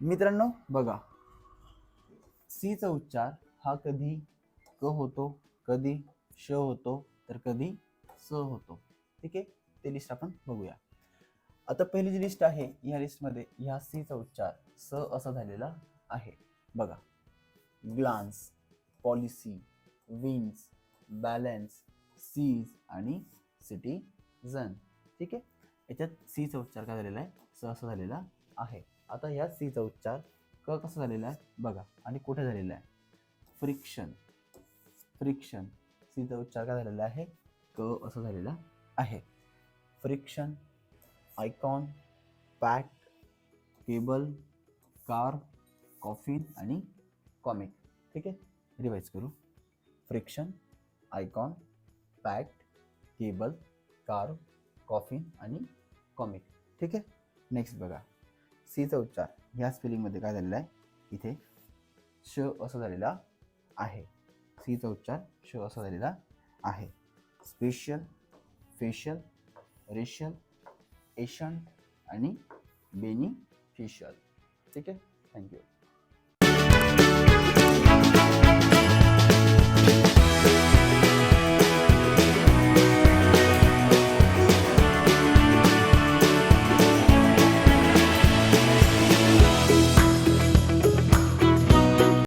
मित्रांनो बघा. सीचा उच्चार हा कधी क होतो कधी श होतो तर कधी स होतो. ठीक आहे? ते लिस्ट आपण बघूया. आता पहिली जी लिस्ट आहे या लिस्टमध्ये ह्या सीचा उच्चार स असा झालेला आहे. बघा. Glance policy wings balance seize आणि सिटीजन ठीक आहे? याच्यात सीचा उच्चार काय झालेला आहे? स असा झालेला आहे. आता ह्या सीचा उच्चार क कसा झालेला आहे? बघा आणि कुठे झालेला आहे? फ्रिक्शन फ्रिक्शन सीचा उच्चार काय झालेला आहे? क असं झालेला आहे. Friction icon pat cable car coffin आणि कॉमिक ठीक आहे? रिवाईज करू. Friction icon pat cable car coffin आणि कॉमिक ठीक आहे? नेक्स्ट बघा. सीचा उच्चार. ह्या स्पेलिंगमध्ये काय झालेला आहे? इथे श असं झालेला आहे. सीचा उच्चार श असा झालेला आहे. स्पेशल फेशियल रेशियल एशंट आणि बेनिफिशियल ठीक आहे? थँक्यू